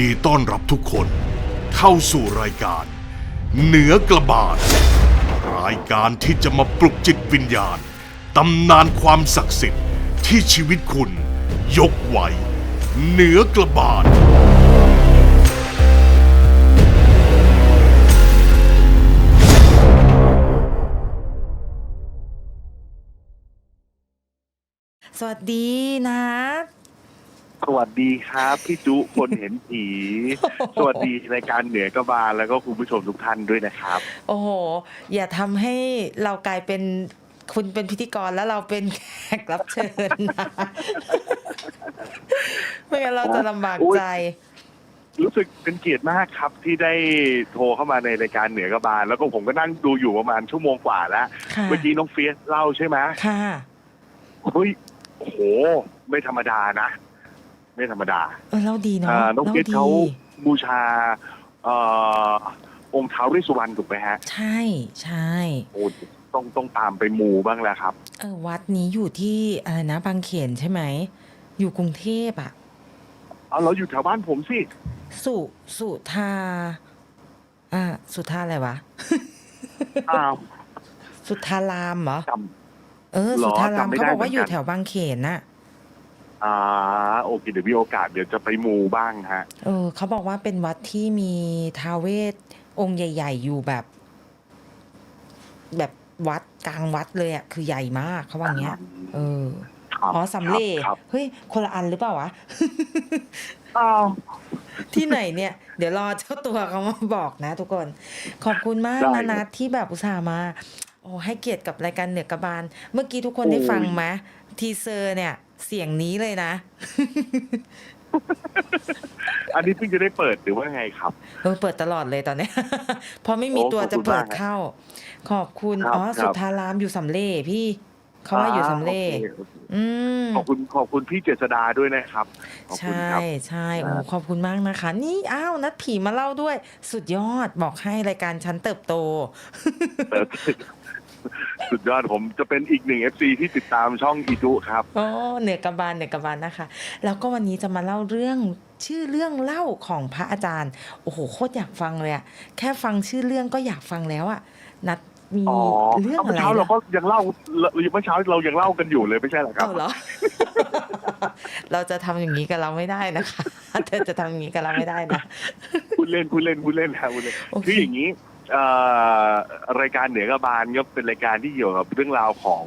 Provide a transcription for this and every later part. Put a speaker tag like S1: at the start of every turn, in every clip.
S1: ดีต้อนรับทุกคน เข้าสู่รายการ เหนือกระบาด รายการที่จะมาปลุกจิตวิญญาณตำนานความศักดิ์สิทธิ์ที่ชีวิตคุณ ยกไว้ เหนือกระบาด
S2: สวัสดีนะ
S3: สวัสดีครับพี่จุคนเห็นผี สวัสดีรายการเหนือกระบาลแล้วก็คุณผู้ชมทุกท่านด้วยนะครับ
S2: โอ้โห อย่าทำให้เรากลายเป็นคุณเป็นพิธีกรแล้วเราเป็นแขกรับเชิญนะไม่งั้นเราจะลำบากใจ
S3: รู้สึกเป็นเกียรติมากครับที่ได้โทรเข้ามาในรายการเหนือกระบาลแล้วก็ผมก็นั่งดูอยู่ประมาณชั่วโมงกว่าแล้ว
S2: ค่ะ
S3: เมื่อกี้น้องเฟียสเล่าใช่ไหม
S2: ค่ะ
S3: เฮ้ยโอ้โห ไม่ธรรมดานะ ไม่ธรรมดา
S2: เออเราดีเนาะ
S3: อ่าน้อง
S2: เรา
S3: เฟียส
S2: ดี
S3: เขาบูชาเอ่อองค์ท้าวเวสสุวรรณถูกไหมฮะ
S2: ใช่ใช่
S3: โอ้ต้องต้องตามไปมูบ้างแล้วครับ
S2: เออวัดนี้อยู่ที่อะไรนะบางเขนใช่ไหม อยู่กรุงเทพอะ
S3: เอาเราอยู่แถวบ้านผมสิ
S2: สุสุธาอ่าสุธาอะไรวะ
S3: อ้าว
S2: สุธารามเหรอ
S3: จ
S2: เออ
S3: หรอ
S2: สุธาราม
S3: จำไม่
S2: เขา
S3: ได้
S2: บอกว่า
S3: เหมือนกัน
S2: อยู่แถวบางเขนน่ะำ
S3: อ่าโอเคเดี๋ยวมีโอกาสเดี๋ยวจะไปมูบ้างฮะ
S2: เออเขาบอกว่าเป็นวัดที่มีท้าวเวสองค์ใหญ่ ๆ อยู่แบบ แบบวัดกลางวัดเลยอะคือใหญ่มากเขาว่าอย่างเงี้ย เออ
S3: ครับ
S2: อ๋อสำเร็จ
S3: ครับ
S2: เฮ้ยคนละอันหรือเปล่าวะ
S3: อ้าว
S2: ที่ไหนเนี่ย เดี๋ยวรอเจ้าตัวเขามาบอกนะทุกคน ขอบคุณมาก
S3: ได้
S2: นะนัทที่แบบอุตส่าห์มา โอ้ให้เกียรติกับรายการเหนือกระบาล เมื่อกี้ทุกคนได้
S3: โอ้ย
S2: ฟังไหมทีเซอร์เนี่ย เสียงนี้เลยนะ
S3: อันนี้เพิ่งจะได้เปิดหรือว่าไงครับ
S2: เออเปิดตลอดเลยตอนเนี้ย เพราะไม่มี
S3: โอ้
S2: ตัว
S3: ขอบ
S2: จะ
S3: คุณ
S2: เปิด
S3: มากนะ
S2: เข้า ขอบคุณ
S3: ครับ
S2: อ๋อ
S3: ครับ
S2: สุธารามอยู่สำเร็จพี่ เขาว่าอยู่สำเร็จ
S3: อ่าโอคโอเค
S2: อืม
S3: ขอบคุณขอบคุณพี่เจษดาด้วยนะครับ ขอบคุณ
S2: ใช่
S3: ครับ
S2: ใช่โอ้
S3: ครับ
S2: ขอบคุณมากนะคะ นี่อ้าวนัดผีมาเล่าด้วย สุดยอดบอกให้รายการชั้นเติบโต
S3: เปิด สุดยอดผมจะเป็นอีกหนึ่ง FC ที่ติดตามช่องอีจุครับ
S2: อ๋อเหนือกระบาลเหนือกระบาลนะคะ แล้วก็วันนี้จะมาเล่าเรื่องชื่อเรื่องเล่าของพระอาจารย์ โอ้โหโคตรอยากฟังเลยอะแค่ฟังชื่อเรื่องก็อยากฟังแล้วอะนัดมี
S3: อ๋อ
S2: เรื่อง
S3: เมื่
S2: อะ
S3: อ
S2: ไร
S3: เช้าเรา
S2: นะ
S3: ก็ยังเล่าเมื่อเช้าเรายังเล่ากันอยู่เลยไม่ใช่เหรอครับ
S2: เอาเหรอเราจะทำอย่างนี้กับเราไม่ได้นะคะเธอจะทำอย่างนี้กับเราไม่ได้นะ
S3: พูดเล่นพูดเล่นพูดเล่นครับพูดเล่น
S2: โอเค
S3: คืออย่างนี้เอ่อ รายการเหนือกระบาลก็เป็นรายการที่เกี่ยวกับเรื่องราวของ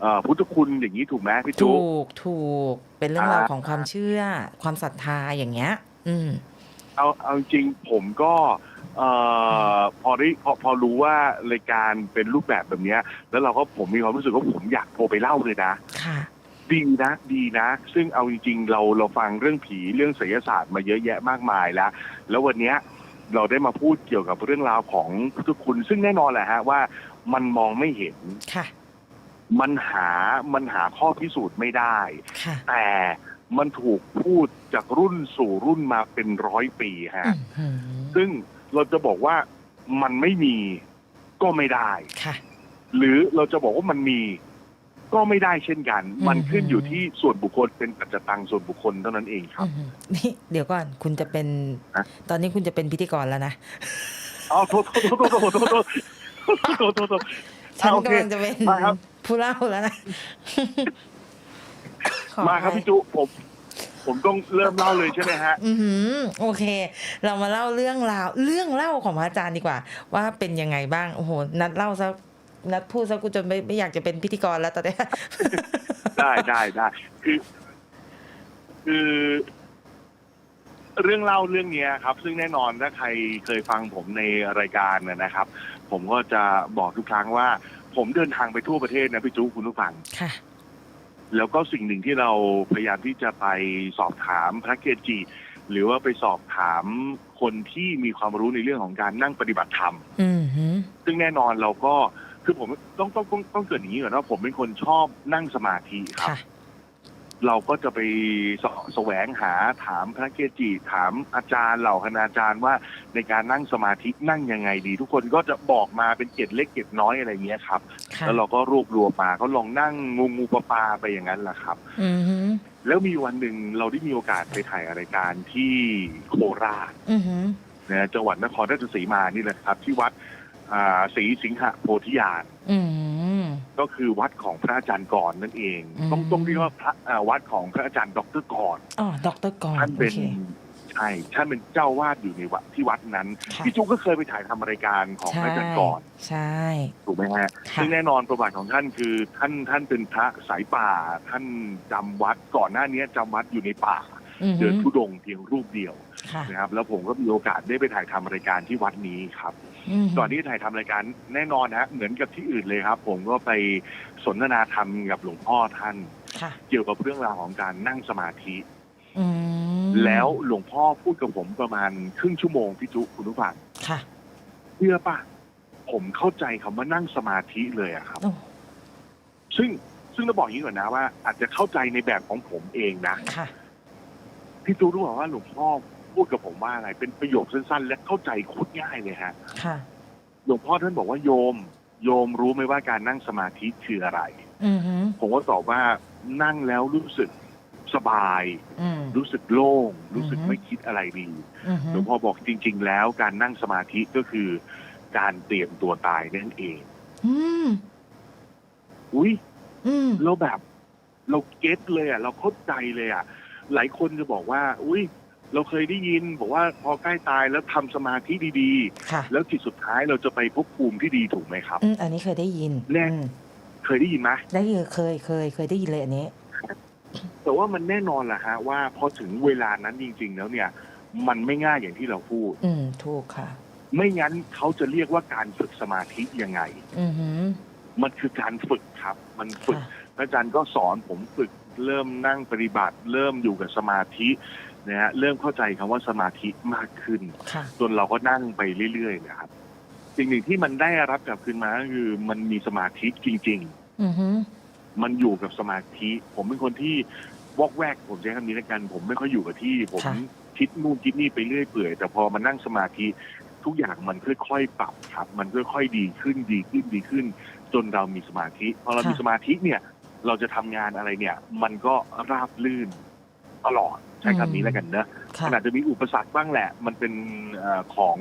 S3: เอ่อพุทธคุณอย่างนี้ถูกไหมพี่จุ
S2: ถูกถูกเป็นเรื่องราว
S3: อ่า
S2: ของความเชื่อ ความศรัทธาอย่างเงี้ย อืม
S3: เอาเอาจริงผมก็เอ่อพอได้พอพอรู้ว่ารายการเป็นรูปแบบแบบเนี้ยแล้วเราก็ผมมีความรู้สึกว่าผมอยากโทรไปเล่าเลยนะ
S2: ค่ะ
S3: ดีนะดีนะ ซึ่งเอาจริงๆเราเราฟังเรื่องผีเรื่องไสยศาสตร์มาเยอะแยะมากมายแล้ว แล้ววันเนี้ย เราได้มาพูดเกี่ยวกับเรื่องราวของพุทธคุณ ซึ่งแน่นอนแหละฮะว่ามันมองไม่เห็น
S2: ค่ะ
S3: มันหามันหาข้อพิสูจน์ไม่ได้
S2: ค่ะ
S3: แต่มันถูกพูดจากรุ่นสู่รุ่นมาเป็นร้อยปีฮะ
S2: อืม
S3: ซึ่งเราจะบอกว่ามันไม่มีก็ไม่ได้
S2: ค่ะ
S3: หรือเราจะบอกว่ามันมี ก็ไม่ได้เช่นกัน
S2: มั
S3: นขึ้นอยู่ที่ส่วนบุคคลเป็นปัจจตังส่วนบุคคลเท่านั้นเองครับ
S2: นี่เดี๋ยวก่อนคุณจะเป็น ตอนนี้คุณจะเป็นพิธีกรแล้วนะ
S3: เอาโทษโทษโทษโทษโทษโทษโทษ
S2: ฉันกำลังจะเป็นผู้เล่าแล้วนะ
S3: มาครับพี่จุผมผมต้องเริ่มเล่าเลยใช่ไหมฮะ
S2: อืมโอเค เรามาเล่าเรื่องราว เรื่องเล่าของพระอาจารย์ดีกว่า ว่าเป็นยังไงบ้าง โอ้โห นัดเล่าซะ นัดพูดซะกูจะไม่ไม่อยากจะเป็นพิธีกรแล้วตอนเนี้ย
S3: ได้ได้ได้คือคือ เรื่องเล่าเรื่องเนี้ยครับ ซึ่งแน่นอนถ้าใครเคยฟังผมในรายการนะนะครับ ผมก็จะบอกทุกครั้งว่า ผมเดินทางไปทั่วประเทศนะพี่จุคุณผู้ฟัง
S2: ค่ะ
S3: แล้วก็สิ่งหนึ่งที่เราพยายามที่จะไปสอบถามพระเกจิ หรือว่าไปสอบถามคนที่มีความรู้ในเรื่องของการนั่งปฏิบัติธรรม
S2: อือหือ
S3: ซึ่งแน่นอนเราก็ คือผมต้องต้องต้องต้องเกิดอย่างนี้ก่อนว่าผมเป็นคนชอบนั่งสมาธิครับ
S2: ค่ะ
S3: เราก็จะไปสแสวงหาถามพระเกจิถามอาจารย์เหล่าคณาจารย์ว่าในการนั่งสมาธินั่งยังไงดี ทุกคนก็จะบอกมาเป็นเกร็ดเล็กเกร็ดน้อยอะไรเงี้ยครับ
S2: ค่ะ
S3: แล้วเราก็รวบรวมมาก็ลองนั่งงูงูปลาปลาไปอย่างนั้นแหละครับ
S2: อือหือ
S3: แล้วมีวันหนึ่งเราได้มีโอกาสไปถ่ายรายการที่โคราช
S2: อือหือ
S3: นะจังหวัดนครราชสีมานี่แหละครับ ที่วัด อ่าศรีสิงหโพธิญาณ
S2: อืม
S3: ก็คือวัดของพระอาจารย์กรนั่นเอง
S2: อืม
S3: ต้องต้องเรียกว่าพระอ่าวัดของพระอาจารย์ดรกร
S2: อ๋อดรกร
S3: ท่าน
S2: โอ
S3: เป็น
S2: เค
S3: ใช่ท่านเป็นเจ้าวาดอยู่ในวัดที่วัดนั้น
S2: ค่ะ
S3: พี่จุ๊กก็เคยไปถ่ายทำรายการของพระอาจารย์กร
S2: ใช่
S3: ถูกไหมฮะ
S2: ค่ะ
S3: ซึ่งแน่นอนประวัติของท่านคือท่านท่านเป็นพระสายป่า ท่านจำวัดก่อนหน้านี้จำวัดอยู่ในป่า
S2: อือหื
S3: เดิ
S2: อน
S3: ทุดงค์เพียงรูปเดียว
S2: ค่ะ
S3: นะครับแล้วผมก็มีโอกาสได้ไปถ่ายทำรายการที่วัดนี้ครับ
S2: อือหื
S3: ก่อนที่จะถ่ายทำรายการแน่นอนฮะเหมือนกับที่อื่นเลยครับ ผมก็ไปสนทนาธรรมกับหลวงพ่อท่าน
S2: ค่ะ
S3: เกี่ยวกับเรื่องราวของการนั่งสมาธิ
S2: อืม
S3: แล้วหลวงพ่อพูดกับผมประมาณครึ่งชั่วโมงพี่จุคุณผู้ฟัง
S2: ค่ะ
S3: เชื่อป่ะผมเข้าใจคำว่านั่งสมาธิเลยอะครับ
S2: โอ้
S3: ซึ่งซึ่งต้องบอกอย่างนี้ก่อนนะว่า อาจจะเข้าใจในแบบของผมเองนะ
S2: ค่ะ
S3: พี่จูรู้เปล่าว่าหลวงพ่อ พูดกับผมว่าอะไรเป็นประโยคสั้น ๆ และเข้าใจโคตรง่ายเลยฮะ
S2: ค่ะ
S3: หลวงพ่อท่านบอกว่าโยม โยมรู้ไหมว่าการนั่งสมาธิคืออะไร
S2: อือหือ
S3: ผมก็ตอบว่านั่งแล้วรู้สึกสบาย
S2: อืม
S3: รู้สึกโล่ง รู้สึก
S2: อือฮึ
S3: ไม่คิดอะไรดี
S2: อือหื
S3: หล
S2: อ
S3: วงพ่อบอกจริง ๆ แล้วการนั่งสมาธิก็คือ การเตรียมตัวตายนั่นเอง
S2: อืม
S3: อุ้ย
S2: อืม
S3: เราแบบเราเก็ตเลยอะ เราเข้าใจเลยอะ หลายคนจะบอกว่า อุ้ย เราเคยได้ยินบอกว่าพอใกล้ตายแล้วทำสมาธิดี
S2: ค่ะ
S3: ๆ แล้วจิตสุดท้ายเราจะไปภพภูมิที่ดีถูกไหมครับ
S2: อืมอันนี้เคยได้ยิน
S3: แน่
S2: อืม
S3: เคยได้ยินไหม
S2: ได้ยินเคยเคย เคยได้ยินเลยอันนี้
S3: แต่ว่ามันแน่นอนแหละฮะว่าพอถึงเวลานั้นจริง ๆ แล้วเนี่ย มันไม่ง่ายอย่างที่เราพูด
S2: อืมถูกค่ะ
S3: ไม่งั้นเขาจะเรียกว่าการฝึกสมาธิยังไง
S2: อือหือ
S3: มันคือการฝึกครับ มันฝึก
S2: ค่ะ
S3: พระอาจารย์ก็สอนผมฝึกเริ่มนั่งปฏิบัติ เริ่มอยู่กับสมาธิ นะฮะเริ่มเข้าใจคำว่าสมาธิมากขึ้น
S2: ค่ะ
S3: จนเราก็นั่งไปเรื่อยๆนะครับสิ่งหนึ่งที่มันได้รับกลับคืนมาก็คือมันมีสมาธิจริง
S2: อือหือ
S3: ๆมันอยู่กับสมาธิ ผมเป็นคนที่วอกแวกผมใช้คำนี้แล้วกัน ผมไม่ค่อยอยู่กับที่ ผม
S2: ค่ะ
S3: คิดนู่นคิดนี่ไปเรื่อยเปื่อยแต่พอมานั่งสมาธิทุกอย่างมันค่อยๆปรับครับ มันค่อยๆดีขึ้นดีขึ้นดีขึ้น จนเรามีสมาธิพอเรามีสมาธิเนี่ย เราจะทำงานอะไรเนี่ย มันก็ราบลื่นตลอด ใช้คำนี้แล้วกันเนอะ
S2: ค่ะ
S3: ขนาดจะมีอุปสรรคบ้างแหละ มันเป็นเอ่อของ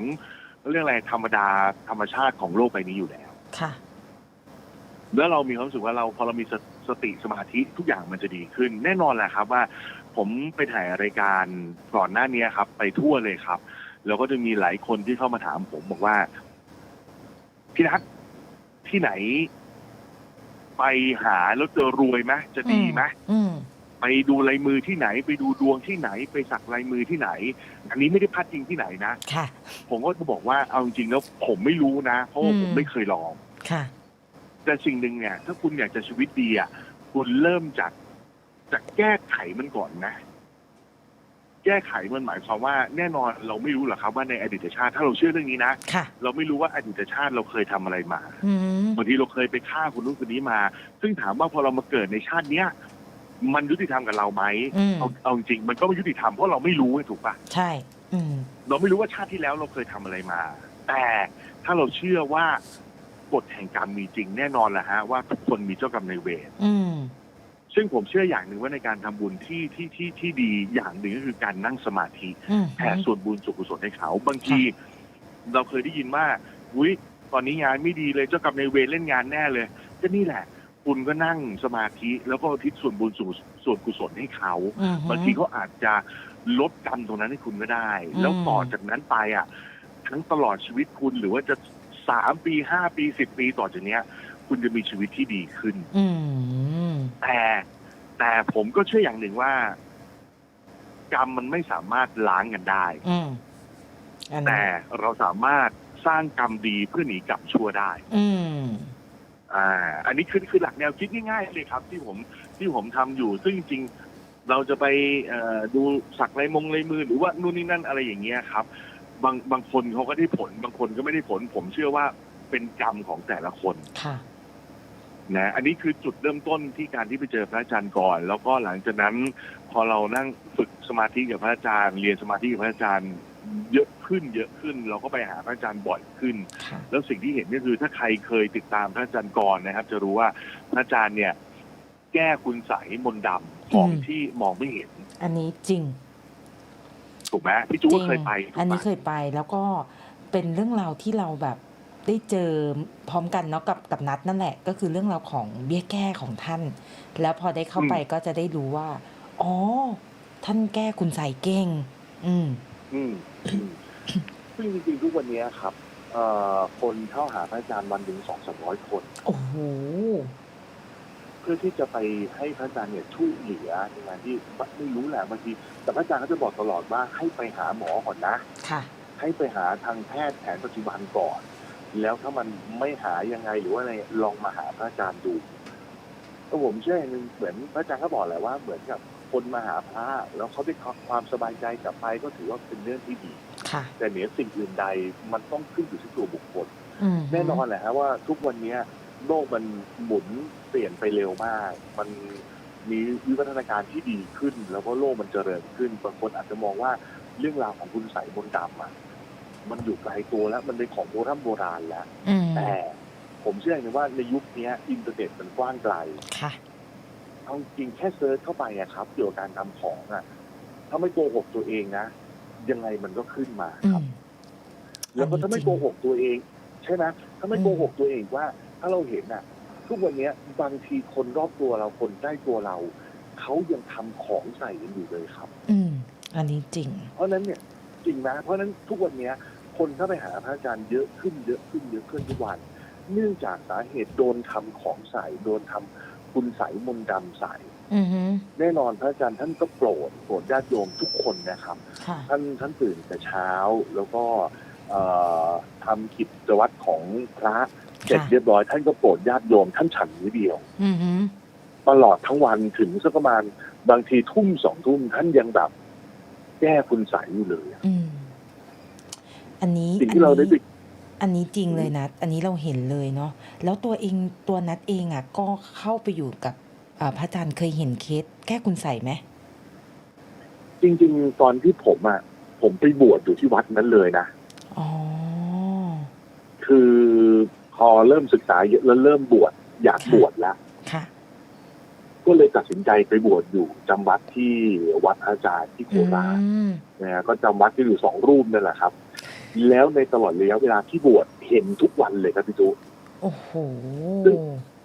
S3: เรื่องอะไรธรรมดาธรรมชาติของโลกใบนี้อยู่แล้ว
S2: ค่ะ
S3: แล้วเรามีความรู้สึกว่าเราพอเรามีสสติสมาธิทุกอย่างมันจะดีขึ้น แน่นอนแหละครับว่า ผมไปถ่ายรายการก่อนหน้านี้ครับ ไปทั่วเลยครับแล้วก็จะมีหลายคนที่เข้ามาถามผมบอกว่าพี่นัทที่ไหน ไปหาแล้วเจอรวยไหมจะดีไหม
S2: อืม
S3: ไปดูลายมือที่ไหน ไปดูดวงที่ไหน ไปสักลายมือที่ไหน อันนี้ไม่ได้พัดจริงที่ไหนนะ
S2: ค่ะ
S3: ผมก็จะบอกว่าเอาจริงๆแล้วผมไม่รู้นะ เพราะว่า
S2: อืม
S3: ผมไม่เคยลอง
S2: ค่ะ
S3: แต่สิ่งหนึ่งเนี่ย ถ้าคุณอยากจะชีวิตดีอะคุณเริ่มจากจากแก้ไขมันก่อนนะ แก้ไขมันหมายความว่าแน่นอนเราไม่รู้หรอกครับว่าในอดีตชาติ ถ้าเราเชื่อเรื่องนี้นะ
S2: ค่ะ
S3: เราไม่รู้ว่าอดีตชาติเราเคยทำอะไรมา
S2: อืม
S3: บางทีเราเคยไปฆ่าคนนู้นคนนี้มา ซึ่งถามว่าพอเรามาเกิดในชาติเนี้ย มันยุติธรรมกับเราไหม
S2: อืม
S3: เอาเอาจริงๆมันก็ไม่ยุติธรรมเพราะเราไม่รู้ไงถูกปะ
S2: ใช่ อืม
S3: เราไม่รู้ว่าชาติที่แล้วเราเคยทำอะไรมา แต่ถ้าเราเชื่อว่ากฎแห่งกรรมมีจริงแน่นอนแหละฮะว่าทุกคนมีเจ้ากรรมนายเวร
S2: อืม
S3: ซึ่งผมเชื่ออย่างหนึ่งว่าในการทำบุญที่ที่ที่ที่ดีอย่างหนึ่งก็คือการนั่งสมาธิ
S2: อืม
S3: แผ่ส่วนบุญส่วนกุศลให้เขา บางที เราเคยได้ยินว่าอุ้ยตอนนี้งานไม่ดีเลยเจ้ากรรมนายเวรเล่นงานแน่เลย ก็นี่แหละ คุณก็นั่งสมาธิแล้วก็อุทิศส่วนบุญส่วนส่วนกุศลให้เขา
S2: อืม
S3: บางทีเขาอาจจะลดกรรมตรงนั้นให้คุณก็ได้
S2: อืม
S3: แล้วต่อจากนั้นไปอะทั้งตลอดชีวิตคุณหรือว่าจะสามปีห้าปีสิบปีต่อจากเนี้ย คุณจะมีชีวิตที่ดีขึ้น
S2: อืม
S3: แต่แต่ผมก็เชื่ออย่างหนึ่งว่า กรรมมันไม่สามารถล้างกันได้
S2: อืมอัน
S3: แต่
S2: นี้
S3: เราสามารถสร้างกรรมดีเพื่อหนีกรรมชั่วได้
S2: อืม
S3: อ่า อันนี้คือคือหลักแนวคิดง่ายๆเลยครับ ที่ผมที่ผมทำอยู่ ซึ่งจริงๆเราจะไปเอ่อดูสักลายมงลายมือหรือว่านู่นนี่นั่นอะไรอย่างเงี้ยครับ บางบางคนเขาก็ได้ผล บางคนก็ไม่ได้ผล ผมเชื่อว่าเป็นกรรมของแต่ละคน
S2: ค่ะ
S3: นะอันนี้คือจุดเริ่มต้นที่การที่ไปเจอพระอาจารย์ก่อน แล้วก็หลังจากนั้น พอเรานั่งฝึกสมาธิกับพระอาจารย์ เรียนสมาธิกับพระอาจารย์ เยอะขึ้นเยอะขึ้น เราก็ไปหาพระอาจารย์บ่อยขึ้น
S2: ค่ะ
S3: แล้วสิ่งที่เห็นก็คือถ้าใครเคยติดตามพระอาจารย์ก่อนนะครับ จะรู้ว่าพระอาจารย์เนี่ย แก้คุณใสยมนต์ดของ
S2: อืม
S3: ที่มองไม่เห็น
S2: อันนี้จริง
S3: ถูกไหมพี่จู
S2: จ
S3: ก็
S2: ริง
S3: เคยไปถูก
S2: อัน
S3: ไหม
S2: นี้เคยไปแล้วก็เป็นเรื่องราวที่เราแบบได้เจอพร้อมกันเนาะกับกับนัดนั่นแหละ ก็คือเรื่องราวของเบี้ยแก้ของท่าน แล้วพอได้เข้าไปก็จะได้รู้ว่า อ๋อ ท่านแก้คุณใส่เก่ง อืม
S3: อืมอืมซึ่งจริงๆทุกวันนี้ครับ เอ่อคนเข้าหาพระอาจารย์วันหนึ่งสองสามร้อยคน
S2: โอ้โห
S3: เพื่อที่จะไปให้พระอาจารย์เนี่ยช่วยเหลือในงานที่ไม่รู้แหละบางทีแต่พระอาจารย์ก็จะบอกตลอดว่าให้ไปหาหมอก่อนนะ
S2: ค่ะ
S3: ให้ไปหาทางแพทย์แผนปัจจุบันก่อน แล้วถ้ามันไม่หายังไงหรือว่าอะไรลองมาหาพระอาจารย์ดูก็ผมเชื่ออย่างหนึงเหมือนพระอาจารย์ก็บอกแหละว่าเหมือนกับ คนมาหาพระแล้วเขาได้ความสบายใจกลับไปก็ถือว่าเป็นเรื่องที่ดี
S2: ค่ะ
S3: แต่เหนือสิ่งอื่นใดมันต้องขึ้นอยู่ที่ตัวบุคคล
S2: อืม
S3: แน่นอนแหละฮะว่าทุกวันเนี้ยโลกมันหมุนเปลี่ยนไปเร็วมาก มันมีวิวัฒนาการที่ดีขึ้น แล้วก็โลกมันเจริญขึ้นบางคนอาจจะมองว่าเรื่องราวของคุณใส่มนต์ดำอะมันอยู่ไกลตัวแล้วมันเป็นของโบราณโบราณแล้ว
S2: อืม
S3: แต่ผมเชื่ออย่างหนึงว่าในยุคเนี้ยอินเทอร์เน็ตมันกว้างไกล
S2: ค่ะ
S3: เอาจริงแค่เซิร์ชเข้าไปอะครับ เกี่ยวกับการทำของอะถ้าไม่โกหกตัวเองนะยังไงมันก็ขึ้นมา
S2: อื
S3: ครับ
S2: ม
S3: แล้วก็
S2: อันนี้
S3: ถ้าไม่
S2: จริง
S3: โกหกตัวเอง ใช่ไหมถ้าไม่
S2: อืม
S3: โกหกตัวเองว่า ถ้าเราเห็นน่ะทุกวันเนี้ยบางทีคนรอบตัวเราคนใกล้ตัวเราเขายังทำของใส่กันอยู่เลยครับ
S2: อืม อันนี้จริง
S3: เพราะฉะนั้นเนี่ยจริงนะเพราะฉะนั้นทุกวันเนี้ย คนเข้าไปหาพระอาจารย์เยอะขึ้นเยอะขึ้นเยอะขึ้นทุกวัน เนื่องจากสาเหตุโดนทำของใส่โดนทำ คุณใส่มนต์ดำใส่
S2: อือฮึ
S3: แน่นอนพระอาจารย์ท่านก็โปรดโปรดญาติโยมทุกคนนะครับ
S2: ค่ะ
S3: ท่านท่านตื่นแต่เช้าแล้วก็เอ่อทำกิจวัตรของพระเสร็จ
S2: ค่ะ
S3: เรียบร้อยท่านก็โปรดญาติโยมท่านฉันมื้อเดียว
S2: อือฮึ
S3: ตลอดทั้งวันถึงสักประมาณบางทีทุ่มสองทุ่มท่านยังแบบแก้คุณใสยอยู่เลยอะ
S2: อืมอันนี้
S3: สิ่งที่เราได้
S2: อัน
S3: ไป
S2: นี้ อันนี้จริงเลยนะอันนี้เราเห็นเลยเนาะแล้วตัวเองตัวนัดเองอะก็เข้าไปอยู่กับอ่าพระอาจารย์เคยเห็นเคสแก้คุณใส่ไหม
S3: จริง ๆ ตอนที่ผมอะผมไปบวชอยู่ที่วัดนั้นเลยนะ
S2: อ๋อ
S3: คือพอเริ่มศึกษาเยอะแล้วเริ่มบวชอยากบวชแล้ว
S2: ค่ะ
S3: ก็เลยตัดสินใจไปบวชอยู่จำวัดที่วัดพระอาจารย์ที่โค
S2: อื
S3: ราช
S2: ม
S3: นะฮะก็จำวัดที่อยู่สองรูปนั่นแหละครับ แล้วในตลอดระยะเวลาที่บวชเห็นทุกวันเลยครับพี่จุ
S2: โอ้โห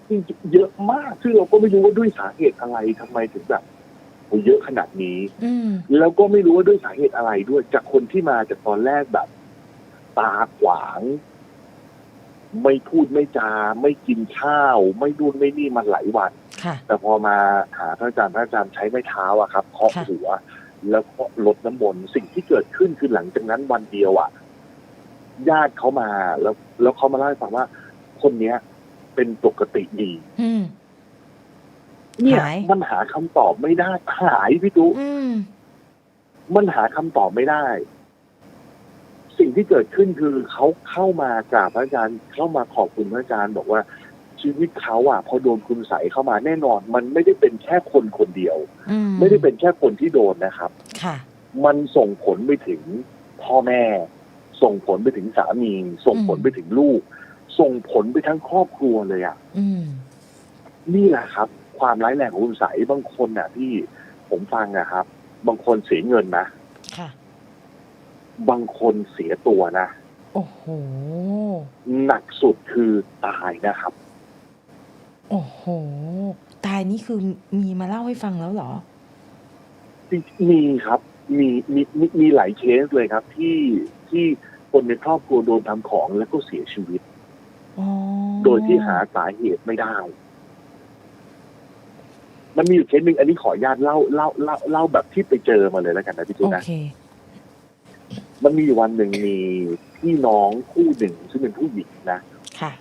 S3: จริงๆเยอะมากซึ่งเราก็ไม่รู้ว่าด้วยสาเหตุอะไรทำไมถึงแบบโอ้เยอะขนาดนี้
S2: อืม
S3: แล้วก็ไม่รู้ว่าด้วยสาเหตุอะไรด้วย จากคนที่มาจากตอนแรกแบบ ตาขวาง ไม่พูดไม่จา ไม่กินข้าว ไม่ดูนไม่นี่มาหลายวัน
S2: ค่ะ
S3: แต่พอมาหาพระอาจารย์พระอาจารย์ใช้ไม้เท้าอะครับเคาะ
S2: ค่ะ
S3: หัว แล้วก็ลดน้ำมนต์สิ่งที่เกิดขึ้นคือหลังจากนั้นวันเดียวอะ ญาติเขามาแล้วแล้วเขามาเล่าให้ฟังว่า คนเนี้ย เป็นปกติดี
S2: อืม
S3: เนี่ย
S2: หาย
S3: มันหาคำตอบไม่ได้หายพี่ตุ๊
S2: อืม
S3: มันหาคำตอบไม่ได้ สิ่งที่เกิดขึ้นคือเขาเข้ามากราบพระอาจารย์เข้ามาขอบคุณพระอาจารย์บอกว่า ชีวิตเขาอะพอโดนคุณใสยเข้ามาแน่นอน มันไม่ได้เป็นแค่คนคนเดียว
S2: อืม
S3: ไม่ได้เป็นแค่คนที่โดนนะครับ
S2: ค่ะ
S3: มันส่งผลไปถึงพ่อแม่ ส่งผลไปถึงสามี ส่งผลไปถึงลูก ส่งผลไปทั้งครอบครัวเลยอะ
S2: อืม
S3: นี่แหละครับ ความร้ายแรงของคุณใสยบางคนอะที่ผมฟังอะครับ บางคนเสียเงินนะ
S2: ค่ะ
S3: บางคนเสียตัวนะ
S2: โอ้โห
S3: หนักสุดคือตายนะครับ
S2: โอ้โห ตายนี่คือมีมาเล่าให้ฟังแล้วเหรอ
S3: มีครับ มีมีมีมีหลายเคสเลยครับ ที่ที่ คนในครอบครัวโดนทำของแล้วก็เสียชีวิต
S2: อ๋อ
S3: โดยที่หาสาเหตุไม่ได้ มันมีอยู่เคสหนึ่งอันนี้ขออนุญาตเล่าเล่าเล่าเล่าแบบที่ไปเจอมาเลยแล้วกันนะพี่จู
S2: โอ
S3: นะ
S2: เค
S3: มันมีอยู่วันหนึ่งมีพี่น้องคู่หนึ่งซึ่งเป็นผู้หญิงนะ
S2: ค่ะ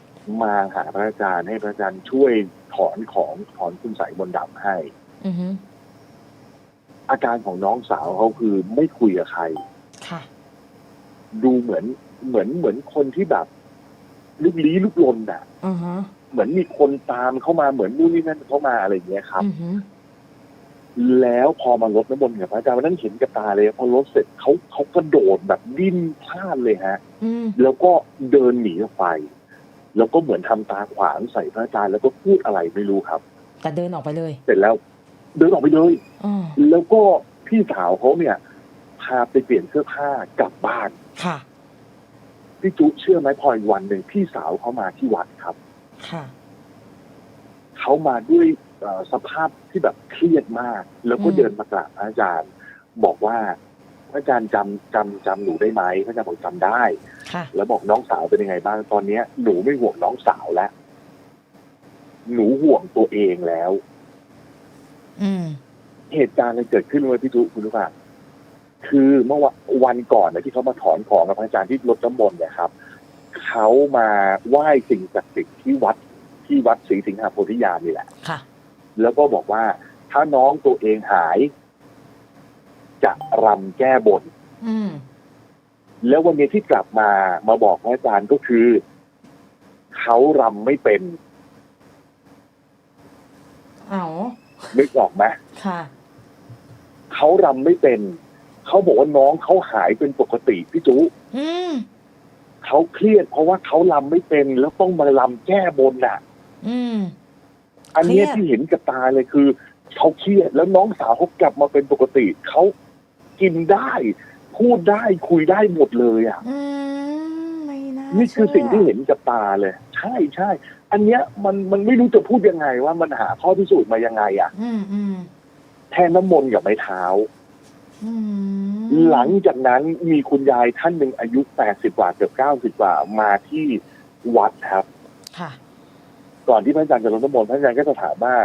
S3: มาหาพระอาจารย์ให้พระอาจารย์ช่วยถอนของถอนคุณใส่มนต์ดำให้
S2: อือฮึ
S3: อาการของน้องสาวเขาคือไม่คุยกับใคร
S2: ค่ะ
S3: ดูเหมือนเหมือนเหมือนคนที่แบบลุกลี้ลุกลนอะ
S2: อือฮะ
S3: เหมือนมีคนตามเข้ามาเหมือนนู่นนี่นั่นเข้ามาอะไรอย่างเงี้ยครับ
S2: อือฮึ
S3: แล้วพอมาลดน้ำมนต์กับพระอาจารย์วันนั้นเห็นกับตาเลย พอลดเสร็จเขาเขากระโดดแบบดิ้นพลาดเลยฮะ
S2: อืม
S3: แล้วก็เดินหนีออกไป แล้วก็เหมือนทำตาขวางใส่พระอาจารย์แล้วก็พูดอะไรไม่รู้ครับ
S2: แต่เดินออกไปเลย
S3: เสร็จแล้ว เดินออกไปเลย
S2: อืม
S3: แล้วก็พี่สาวเขาเนี่ยพาไปเปลี่ยนเสื้อผ้ากลับบ้าน
S2: ค่ะ
S3: พี่จุเชื่อไหมพออีกวันหนึ่งพี่สาวเขามาที่วัดครับ
S2: ค่ะ
S3: เขามาด้วยเอ่อสภาพที่แบบเครียดมาก แล้วก็
S2: อืม
S3: เดินมากราบพระอาจารย์ บอกว่าพระอาจารย์จำจำจำหนูได้ไหมพระอาจารย์บอกจำได้
S2: ค่ะ
S3: แล้วบอกน้องสาวเป็นยังไงบ้างตอนเนี้ยหนูไม่ห่วงน้องสาวแล้ว หนูห่วงตัวเองแล้ว
S2: อืม
S3: เหตุการณ์มันเกิดขึ้นเว้ยพี่ทุคุณรู้ป่ะ คือเมื่อวันวันก่อนนะที่เขามาถอนของกับพระอาจารย์ที่รถน้ำมนต์เนี่ยครับเขามาไหว้สิ่งศักดิ์สิทธิ์ที่วัดที่วัดศรีสิงหาโพธิญาณนี่แหละ
S2: ค่ะ
S3: แล้วก็บอกว่าถ้าน้องตัวเองหาย จะรำแก้บน
S2: อืม
S3: แล้ววันนี้ที่กลับมามาบอกพระอาจารย์ก็คือเขารำไม่เป็น
S2: เอา
S3: นึกออกไหม
S2: ค่ะ
S3: เขารำไม่เป็น เขาบอกว่าน้องเขาหายเป็นปกติพี่จุ
S2: อืม
S3: เขาเครียดเพราะว่าเขารำไม่เป็นแล้วต้องมาลำแก้บนน่ะ
S2: อืม
S3: อันเนี้ย
S2: เครียด
S3: ที่เห็นกับตาเลยคือเขาเครียดแล้วน้องสาวเขากลับมาเป็นปกติเขากินได้ พูดได้คุยได้หมดเลยอะ
S2: อืมไม่น่า
S3: นี่คือ
S2: ชื่
S3: สิ่งที่เห็นกับตาเลย ใช่ใช่อันเนี้ยมันมันไม่รู้จะพูดยังไงว่ามันหาข้อพิสูจน์มายังไง อะ
S2: อืมอืม
S3: แทนน้ำมนต์กับไม้เท้า
S2: อืม
S3: หลังจากนั้นมีคุณยายท่านหนึ่งอายุแปดสิบกว่าเกือบเก้าสิบกว่ามาที่วัดครับ
S2: ค่ะ
S3: ก่อนที่พระอาจารย์จะลงน้ำมนต์พระอาจารย์ก็จะถามว่า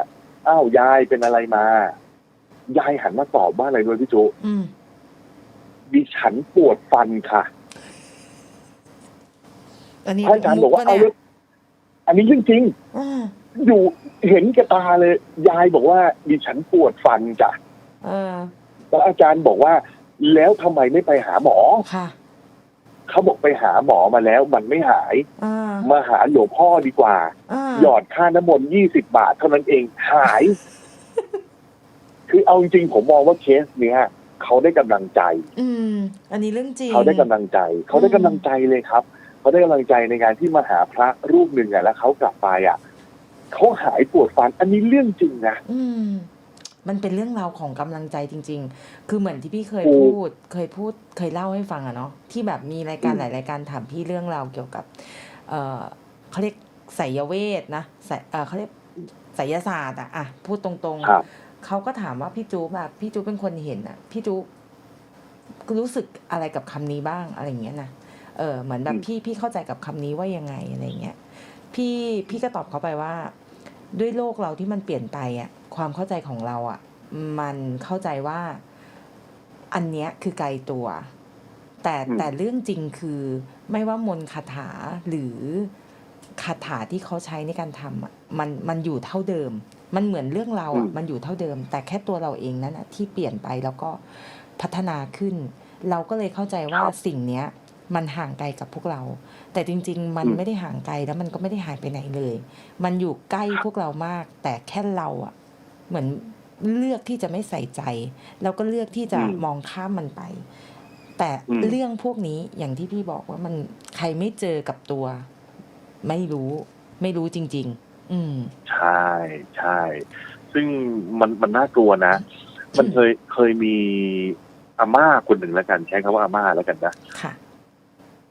S3: อ้าวยายเป็นอะไรมา ยายหันมาตอบว่าอะไรด้วยพี่โจ
S2: อืม
S3: ดิฉันปวดฟันค่ะ
S2: อันนี้
S3: พระอาจารย์บอกว่า
S2: มุ
S3: เอา
S2: ปะ
S3: เรื่องอันนี้เรื่องจริง
S2: อืม
S3: อยู่เห็นกับตาเลย ยายบอกว่าดิฉันปวดฟันจ้ะ
S2: เออ
S3: แล้วอาจารย์บอกว่า แล้วทำไมไม่ไปหาหมอ
S2: ค่ะ
S3: เขาบอกไปหาหมอมาแล้วมันไม่หาย
S2: อ่า
S3: มาหาหลวงพ่อดีกว่า
S2: อ่า
S3: หยอดค่าน้ำมนต์ยี่สิบาทเท่านั้นเองหาย คือเอาจริงๆผมมองว่าเคสเนี้ยเขาได้กำลังใจ
S2: อืม อันนี้เรื่องจริง
S3: เขาได้กำลังใจ เขาได้กำลังใจเลยครับ เขาได้กำลังใจในการที่มาหาพระรูปหนึ่งอะแล้วเขากลับไปอะเขาหายปวดฟัน อันนี้เรื่องจริงนะ
S2: อืม มันเป็นเรื่องราวของกำลังใจจริง ๆ คือเหมือนที่พี่เคย
S3: ถูก
S2: พูด เคยพูดเคยเล่าให้ฟังอะเนาะที่แบบมีรายการ
S3: อืม
S2: หลายรายการถามพี่เรื่องราวเกี่ยวกับ เออเขาเรียกไสยเวทนะไสเออเขาเรียกไสยศาสตร์อะอะพูดตรงๆ
S3: ครับ
S2: เขาก็ถามว่าพี่จูแบบพี่จูเป็นคนเห็นอะพี่จูรู้สึกอะไรกับคำนี้บ้างอะไรอย่างเงี้ยนะเออเหมือนแบบ
S3: อืม
S2: พี่พี่เข้าใจกับคำนี้ว่ายังไงอะไรเงี้ยพี่พี่ก็ตอบเขาไปว่า ด้วยโลกเราที่มันเปลี่ยนไปอะความเข้าใจของเราอะมันเข้าใจว่าอันเนี้ยคือไกลตัว แต่
S3: อืม
S2: แต่เรื่องจริงคือไม่ว่ามนต์คาถาหรือคาถาที่เขาใช้ในการทำอะมันมันอยู่เท่าเดิม มันเหมือนเรื่องเราอะมันอยู่เท่าเดิม แต่แค่ตัวเราเองนั้นอะที่เปลี่ยนไปแล้วก็พัฒนาขึ้น เราก็เลยเข้าใจว่าสิ่งเนี้ย มันห่างไกลกับพวกเรา แต่จริง ๆ มันไม่ได้ห่างไกลแล้วมันก็ไม่ได้หายไปไหนเลย มันอยู่ใกล้พวกเรามาก แต่แค่เราอะเหมือนเลือกที่จะไม่ใส่ใจ แล้วก็เลือกที่จะ
S3: อืม
S2: มองข้ามมันไป แต่
S3: อืม
S2: เรื่องพวกนี้อย่างที่พี่บอกว่ามันใครไม่เจอกับตัว ไม่รู้ ไม่รู้จริง ๆ อืม
S3: ใช่ใช่ซึ่งมันมันน่ากลัวนะ มันเคยเคยมีอาม่าคนหนึ่งแล้วกัน ใช้คำว่าอาม่าแล้วกันนะ
S2: ค่ะ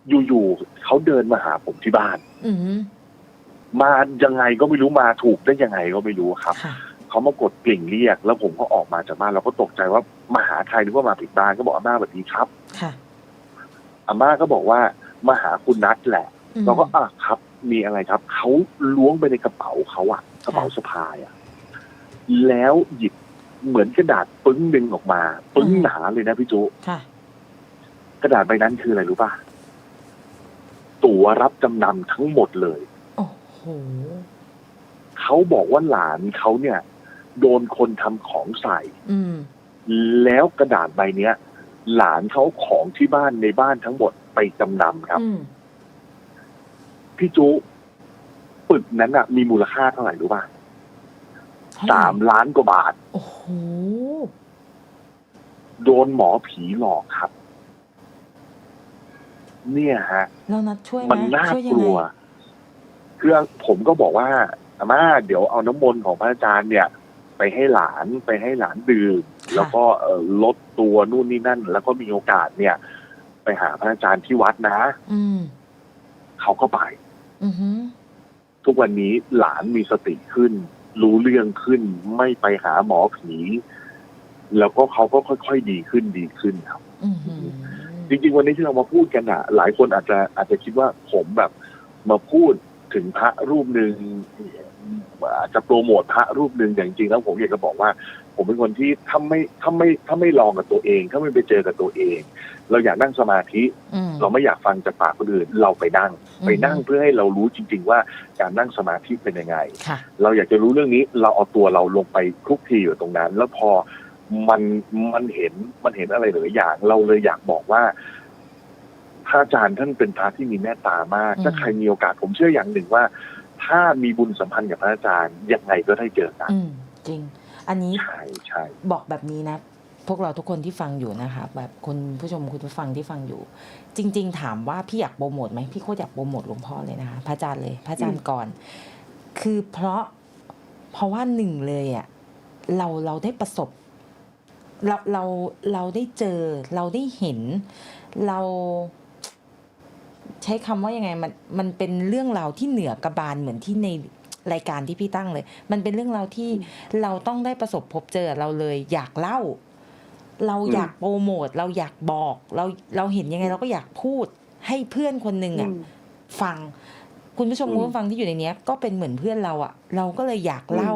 S3: อยู่ๆเขาเดินมาหาผมที่บ้าน
S2: อืม
S3: มายังไงก็ไม่รู้มาถูกได้ยังไงก็ไม่รู้ครับ
S2: ค่ะ
S3: เขามากดกลิ่งเรียก แล้วผมก็ออกมาจากบ้านเราก็ตกใจว่ามาหาใครหรือว่ามาผิดบ้านก็บอกอาม่าสวัสดีครับ
S2: ค่ะ
S3: อาม่าก็บอกว่ามาหาคุณนัทแหละ
S2: อืม
S3: เราก็อะครับ มีอะไรครับ เขาล้วงไปในกระเป๋าเขาอะกระเป๋าสะพายอะแล้วหยิบเหมือนกระดาษปึ้งดึงออกมา ปึ้งหนาเลยนะพี่โจ
S2: ค่ะ
S3: กระดาษใบนั้นคืออะไรรู้ป่ะ ตั๋วรับจำนำทั้งหมดเลย
S2: โอ้โห
S3: เขาบอกว่าหลานเขาเนี่ย โดนคนทำของใส่
S2: อืม
S3: แล้วกระดาษใบเนี้ย หลานเขาของที่บ้านในบ้านทั้งหมดไปจำนำครับ
S2: อืม
S3: พี่จุปึกนั้นอะมีมูลค่าเท่าไหร่รู้ป่ะ
S2: เท่าไหร่
S3: สามล้านกว่าบาท
S2: โอ้โห
S3: โดนหมอผีหลอกครับ เนี่ยฮะ
S2: แล้วนัดช่วยไหม
S3: มันน่า
S2: ช่วย
S3: ก
S2: ยังไง
S3: ลัวคือผมก็บอกว่าอาม่าเดี๋ยวเอาน้ำมนต์ของพระอาจารย์เนี่ย ไปให้หลานไปให้หลานดื่ม
S2: ค่ะ
S3: แล้วก็เอ่อลดตัวนู่นนี่นั่น แล้วก็มีโอกาสเนี่ย ไปหาพระอาจารย์ที่วัดนะ
S2: อืม
S3: เขาก็ไป
S2: อือหือ
S3: ทุกวันนี้หลานมีสติขึ้น รู้เรื่องขึ้น ไม่ไปหาหมอผี แล้วก็เขาก็ค่อยๆดีขึ้นดีขึ้นครับ
S2: อือหือ
S3: จริงๆ วันนี้ที่เรามาพูดกันอะ หลายคนอาจจะอาจจะคิดว่าผมแบบมาพูดถึงพระรูปหนึ่งอาจจะโปรโมทพระรูปหนึ่งแต่จริงๆแล้วผมอยากจะบอกว่า ผมเป็นคนที่ถ้าไม่ถ้าไม่ถ้าไม่ลองกับตัวเอง ถ้าไม่ไปเจอกับตัวเอง เราอยากนั่งสมาธิ
S2: อืม
S3: เราไม่อยากฟังจากปากคนอื่น เราไปนั่ง ไปนั่ง
S2: อืม
S3: เพื่อให้เรารู้จริง ๆ ว่าการนั่งสมาธิเป็นยังไง
S2: ค่ะ
S3: เราอยากจะรู้เรื่องนี้ เราเอาตัวเราลงไปคลุกคลีอยู่ตรงนั้น แล้วพอ มันมันเห็นมันเห็นอะไรหลายอย่าง เราเลยอยากบอกว่าพระอาจารย์ท่านเป็นพระที่มีเมตตามาก
S2: อืม
S3: ถ้าใครมีโอกาสผมเชื่ออย่างหนึ่งว่า ถ้ามีบุญสัมพันธ์กับพระอาจารย์ยังไงก็ได้เจอกัน
S2: อืมจริง อันนี้
S3: ใช่ใช่
S2: บอกแบบนี้นะ พวกเราทุกคนที่ฟังอยู่นะคะ แบบคุณผู้ชมคุณผู้ฟังที่ฟังอยู่ จริง ๆ ถามว่าพี่อยากโปรโมทไหมพี่โคตรอยากโปรโมทหลวงพ่อเลยนะคะพระอาจารย์เลย พระอาจารย์ก่อน คือเพราะเพราะว่าหนึ่งเลยอะ่ะเราเราได้ประสบ เราเราเราได้เจอเราได้เห็น เราใช้คำว่ายังไงมันมันเป็นเรื่องราวที่เหนือกระบาลเหมือนที่ในรายการที่พี่ตั้งเลย มันเป็นเรื่องราวที่เราต้องได้ประสบพบเจอเราเลย อยากเล่า เราอยากโปรโมทเราอยากบอก เราเราเห็นยังไงเราก็อยากพูดให้เพื่อนคนหนึ่งอะฟังคุณผู้ชม
S3: อืม
S2: คุณผู้ฟังที่อยู่ในเนี้ยก็เป็นเหมือนเพื่อนเราอะเราก็เลยอยากเล่า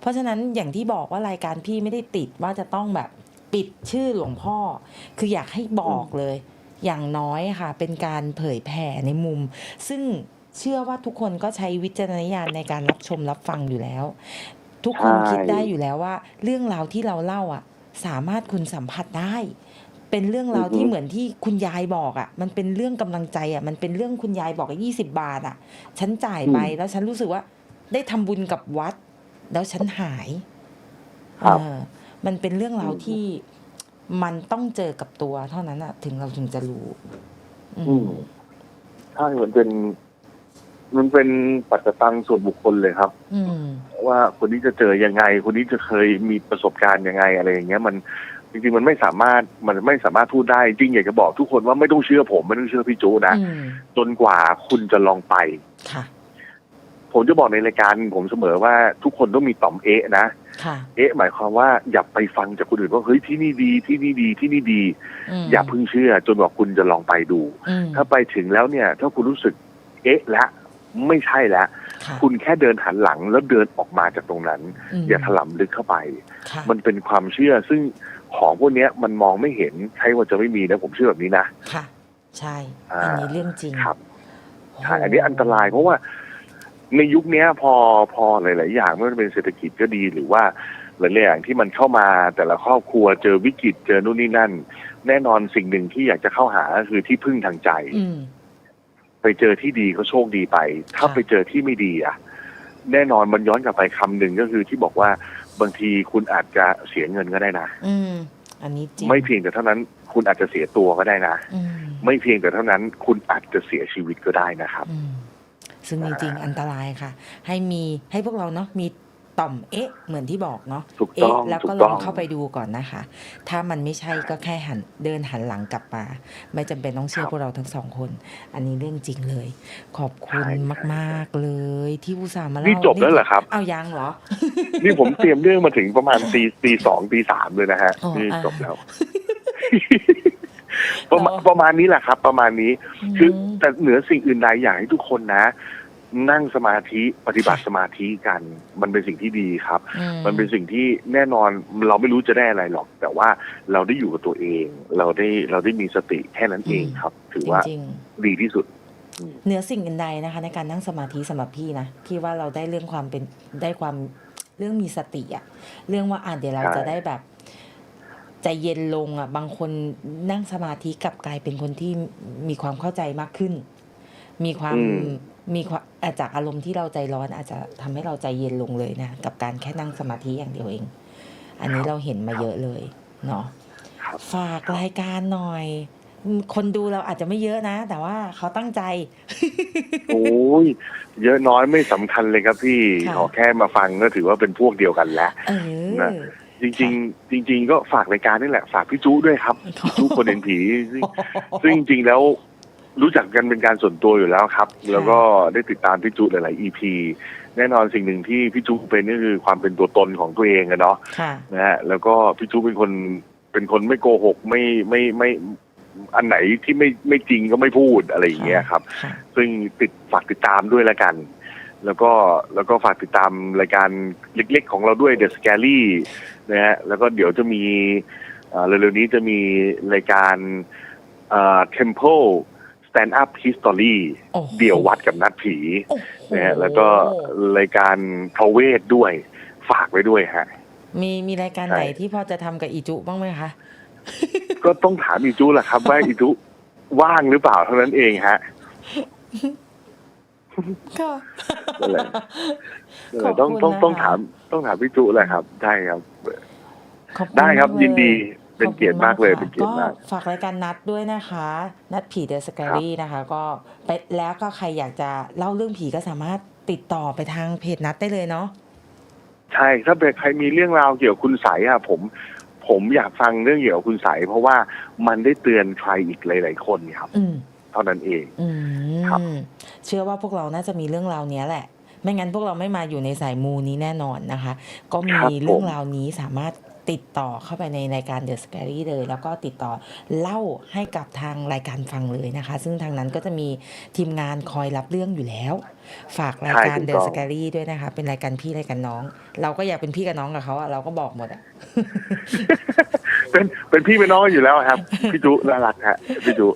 S2: เพราะฉะนั้นอย่างที่บอกว่ารายการพี่ไม่ได้ติดว่าจะต้องแบบ ปิดชื่อหลวงพ่อ คืออยากให้บอกเลย อย่างน้อยค่ะ เป็นการเผยแผ่ในมุม ซึ่งเชื่อว่าทุกคนก็ใช้วิจารณญาณในการรับชมรับฟังอยู่แล้ว ทุกคน
S3: ใช่
S2: คิดได้อยู่แล้วว่า เรื่องราวที่เราเล่าอะ สามารถคุณสัมผัสได้ เป็นเรื่องราวที่เหมือนที่คุณยายบอกอะ มันเป็นเรื่องกำลังใจอะ มันเป็นเรื่องคุณยายบอกยี่สิบาทอะ ฉันจ่ายไปแล้วฉันรู้สึกว่า ได้ทำบุญกับวัด แล้วฉันหาย
S3: ครับ
S2: เออ มันเป็นเรื่องราวที่มันต้องเจอกับตัวเท่านั้นอะถึงเราถึงจะรู้ อื
S3: อื
S2: ม
S3: มใช่มันเป็น มันเป็นปัจจตังส่วนบุคคลเลยครับ
S2: อืม
S3: ว่าคนนี้จะเจอยังไง คนนี้จะเคยมีประสบการณ์ยังไงอะไรอย่างเงี้ยมันจริงๆมันไม่สามารถมันไม่สามารถพูดได้จริงอยากจะบอกทุกคนว่าไม่ต้องเชื่อผมไม่ต้องเชื่อพี่จูนะ
S2: อืม
S3: จนกว่าคุณจะลองไป
S2: ค่ะ
S3: ผมจะบอกในรายการผมเสมอว่าทุกคนต้องมีต่อมเอะนะ
S2: ค่ะ
S3: เอ๊ะหมายความว่าอย่าไปฟังจากคนอื่นว่าเฮ้ยที่นี่ดีที่นี่ดีที่นี่ดี
S2: ม
S3: อย่าเพิ่งเชื่อ จนกว่าคุณจะลองไปดู
S2: อืม
S3: ถ้าไปถึงแล้วเนี่ย ถ้าคุณรู้สึกเอ๊ะและไม่ใช่แล้ว
S2: ค่ะ
S3: คุณแค่เดินหันหลังแล้วเดินออกมาจากตรงนั้น
S2: ม
S3: อย่าถลำลึกเข้าไป
S2: ค่ะ
S3: มันเป็นความเชื่อซึ่งของพวกเนี้ยมันมองไม่เห็นใช่ว่าจะไม่มีนะผมเชื่อแบบนี้นะ
S2: ค่ะ ใช่
S3: อ่า
S2: อันนี้เรื่องจริง
S3: ครับ
S2: โอ้
S3: ใช่อันนี้อันตรายเพราะว่า ในยุคเนี้ยพอพอหลาย ๆ อย่างไม่ว่าจะเป็นเศรษฐกิจก็ดีหรือว่าหลายๆอย่างที่มันเข้ามาแต่ละครอบครัวเจอวิกฤตเจอนู่นนี่นั่น แน่นอนสิ่งหนึ่งที่อยากจะเข้าหาก็คือที่พึ่งทางใจ
S2: อืม
S3: ไปเจอที่ดีก็โชคดีไป ถ้า
S2: ค่ะ
S3: ไปเจอที่ไม่ดีอะ แน่นอนมันย้อนกลับไปคำหนึ่งก็คือที่บอกว่าบางทีคุณอาจจะเสียเงินก็ได้นะ
S2: อืมอันนี้จริง
S3: ไม่เพียงแต่เท่านั้น คุณอาจจะเสียตัวก็ได้นะ
S2: อืม
S3: ไม่เพียงแต่เท่านั้น คุณอาจจะเสียชีวิตก็ได้นะครับ
S2: อืม ซึ่งจริงๆ อันตรายค่ะ ให้มีให้พวกเราเนาะมีต่อมเอ๊ะ เหมือนที่บอกเนาะ
S3: ถูกต้อง
S2: เอ๊ะแล้วก็
S3: ถูก
S2: ล
S3: ต้
S2: อ
S3: องง
S2: เข้าไปดูก่อนนะคะ ถ้ามันไม่ใช่ก็แค่หันเดินหันหลังกลับมา ไม่จำเป็นต้องเชื่อพวกเราทั้งสองคน อันนี้เรื่องจริงเลย ขอบคุณมากๆเลยที่อุตส่าห์มาเล่า
S3: นี่จบแล้วเหรอครับ
S2: เอายังเหรอ
S3: นี่ผมเตรียมเรื่องมาถึงประมาณตีตีสองตีสามเลยนะฮะ
S2: อ๋อ
S3: นี่
S2: อ่า
S3: จบแล้ว ประมาณ
S2: เรา
S3: ประมาณนี้แหละครับ ประมาณนี้ คือ
S2: ม
S3: แต่เหนือสิ่งอื่นใดอยากให้ทุกคนนะ นั่งสมาธิปฏิบัติสมาธิกัน มันเป็นสิ่งที่ดีครับ
S2: อื
S3: มันเป็นสิ่งที่แน่นอนเราไม่รู้จะได้อะไรหรอก แต่ว่าเราได้อยู่กับตัวเอง เราได้เราได้มีสติแค่นั้นเองครับ ถือว่า
S2: จริง
S3: ดีที่สุด
S2: ๆเหนือสิ่งอื่นใดนะคะ ในการนั่งสมาธิสำหรับพี่นะพี่ว่าเราได้เรื่องความเป็นได้ความเรื่องมีสติอะเรื่องว่าอะเดี๋ยวเรา
S3: ใช่
S2: จะได้แบบ ใจเย็นลงอะบางคนนั่งสมาธิกลับกลายเป็นคนที่มีความเข้าใจมากขึ้น มีความ
S3: อืม
S2: มีความอาจจากอารมณ์ที่เราใจร้อนอาจจะทำให้เราใจเย็นลงเลยนะกับการแค่นั่งสมาธิอย่างเดียวเอง อันนี้เราเห็นมาเยอะเลยเนาะ
S3: ครับ
S2: ฝากรายการหน่อย คนดูเราอาจจะไม่เยอะนะ แต่ว่าเขาตั้งใจ
S3: โอ้ยเยอะน้อยไม่สำคัญเลยครับพี่
S2: ค่ะ
S3: ขอแค่มาฟังก็ถือว่าเป็นพวกเดียวกันแล้ว
S2: เออ
S3: นะ จริงๆ จริง ๆ ก็ฝากรายการนี่แหละฝากพี่จู้ด้วยครับพี่จู้คนเห็นผีซึ่งซึ่งจริงๆแล้วรู้จักกันเป็นการส่วนตัวอยู่แล้วครับ แล้วก็ได้ติดตามพี่จู้หลายๆ EP แน่นอนสิ่งหนึ่งที่พี่จู้เป็นก็คือความเป็นตัวตนของตัวเองอะเนาะ
S2: ค่ะ
S3: นะฮะแล้วก็พี่จู้เป็นคนเป็นคนไม่โกหกไม่ไม่ไม่อันไหนที่ไม่ไม่จริงก็ไม่พูดอะไรอย่างเงี้ยครับ
S2: ค่ะ
S3: ซึ่งติดฝากติดตามด้วยละกัน แล้วก็แล้วก็ฝากติดตามรายการเล็กๆ ของเราด้วย The Scary นะฮะแล้วก็เดี๋ยวจะมีเอ่อเร็วๆนี้จะมีรายการเอ่อ Temple Stand Up History
S2: โอ้โห
S3: เดี่ยววัดกับนัดผี
S2: โอ้โห
S3: นะฮะแล้วก็รายการพระเวทด้วยฝากไว้ด้วยฮะ
S2: มีมีรายการ
S3: ใช่
S2: ไหนที่พอจะทำกับอีจุบ้างไหมคะ
S3: ก็ต้องถามอีจูแหละครับว่าอีจูว่างหรือเปล่าเท่านั้นเองฮะ
S2: ก็
S3: นั่นแหละ
S2: ขอบ
S3: ต้อง
S2: คุณ
S3: ต้อง
S2: นะคะ
S3: ต้องถามต้องถามพี่จุแหละครับได้ครับ
S2: ขอบคุณ
S3: ได้ครับ
S2: มาก
S3: ยินดี
S2: ล
S3: เป็นเกียรติมากเลย
S2: ขอบ
S3: เป็น
S2: คุณ
S3: เกียรติมาก
S2: ก็ฝากรายการนัดด้วยนะคะ นัดผีเดอะสการี่นะคะ ก็ไปแล้วก็ใครอยากจะเล่าเรื่องผีก็สามารถติดต่อไปทางเพจนัดได้เลยเนาะ
S3: ใช่ถ้าเป็นใครมีเรื่องราวเกี่ยวกับคุณใสอะผม ผมอยากฟังเรื่องเกี่ยวกับคุณใสเพราะว่ามันได้เตือนใครอีกหลาย ๆ คนครับ
S2: อืม
S3: เท่านั้นเอง
S2: อื
S3: ครับ
S2: มเชื่อว่าพวกเราน่าจะมีเรื่องราวเนี้ยแหละ ไม่งั้นพวกเราไม่มาอยู่ในสายมูนี้แน่นอนนะคะ ก็มีเรื่องราวนี้สามารถติดต่อเข้าไปในรายการ The Scary เลย แล้วก็ติดต่อเล่าให้กับทางรายการฟังเลยนะคะ ซึ่งทางนั้นก็จะมีทีมงานคอยรับเรื่องอยู่แล้ว ฝากรายการ
S3: ใช่ถูก
S2: The
S3: ต้อง
S2: Scary ด้วยนะคะ เป็นรายการพี่รายการน้อง เราก็อยากเป็นพี่กับน้องกับเขาอะเราก็บอกหมดอะ
S3: เป็นเป็นพี่เป็นน้องอยู่แล้วครับ พี่จุน่ารักฮะพี่จุ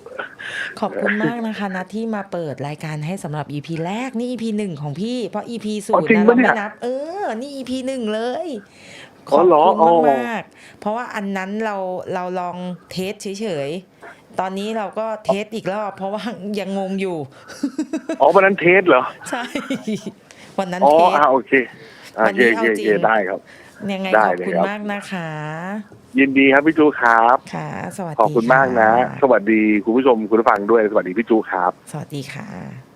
S2: ขอบคุณมากนะคะนัดที่มาเปิดรายการให้สำหรับ EP แรกนี่ EP หนึ่งของพี่ เพราะ EP ศู
S3: อ๋อน
S2: ย์
S3: จริง
S2: นะ
S3: ปะ
S2: เรา
S3: เนี่ย
S2: ไม่นับ เออ นี่ EP หนึ่งเลยข
S3: อ๋
S2: อ
S3: อบเหรอ
S2: คุณ
S3: อ๋อ
S2: มากๆเพราะว่าอันนั้นเราเราลองเทสเฉยๆ ตอนนี้เราก็เทสอีกรอบ เพราะว่ายังงงอยู่
S3: อ๋อวันนั้นเทสเหรอ
S2: ใช่ วันนั้น
S3: อ๋อ
S2: เทส
S3: อ่าโอเคอ่า
S2: วัน
S3: โอ
S2: นี้
S3: เค
S2: เอา
S3: โอ
S2: จริ
S3: เค
S2: ง
S3: ได้ครับ
S2: ยังไง
S3: ได้
S2: ขอบ
S3: เลย
S2: คุณ
S3: ครับ
S2: มากนะคะ
S3: ยินดีครับพี่จุครับ
S2: ค่ะ สวัสดี
S3: ขอบคุณมากนะ
S2: ค่
S3: สวัสดีคุณผู้ชมคุณผู้ฟังด้วย สวัสดีพี่จูครับ
S2: สวัสดีค่ะ